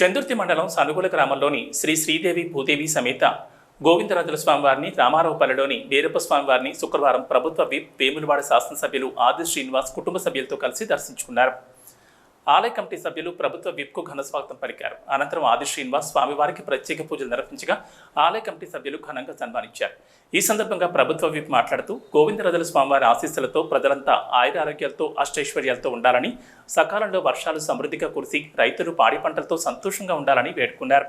చందుర్తి మండలం సనుగుల గ్రామంలోని శ్రీ శ్రీదేవి భూదేవి సమేత గోవిందరాజుల స్వామివారిని రామారావుపల్లిలోని వీరప్ప స్వామివారిని శుక్రవారం ప్రభుత్వ విప్ వేములవాడ శాసనసభ్యులు ఆది శ్రీనివాస్ కుటుంబ సభ్యులతో కలిసి దర్శించుకున్నారు. ఆలయ కమిటీ సభ్యులు ప్రభుత్వ విప్కు ఘనస్వాగతం పలికారు. అనంతరం ఆది శ్రీనివాస్ స్వామివారికి ప్రత్యేక పూజలు నిర్వహించగా ఆలయ కమిటీ సభ్యులు ఘనంగా సన్మానించారు. ఈ సందర్భంగా ప్రభుత్వ విప్ మాట్లాడుతూ గోవిందరాజుల స్వామివారి ఆశీస్సులతో ప్రజలంతా ఆయురారోగ్యాలతో అష్టైశ్వర్యాలతో ఉండాలని సకాలంలో వర్షాలు సమృద్ధిగా కురిసి రైతులు పాడి పంటలతో సంతోషంగా ఉండాలని వేడుకున్నారు.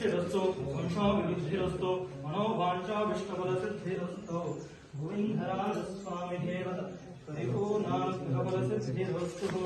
षष्ठिरस्तु वंशो विरुद्धिरस्तु मनोवाञ्चा विष्णुबलसिद्धिरस्तु गोविन्धराजस्वामिदेव हरिभूनां भगवलसिद्धिरस्तु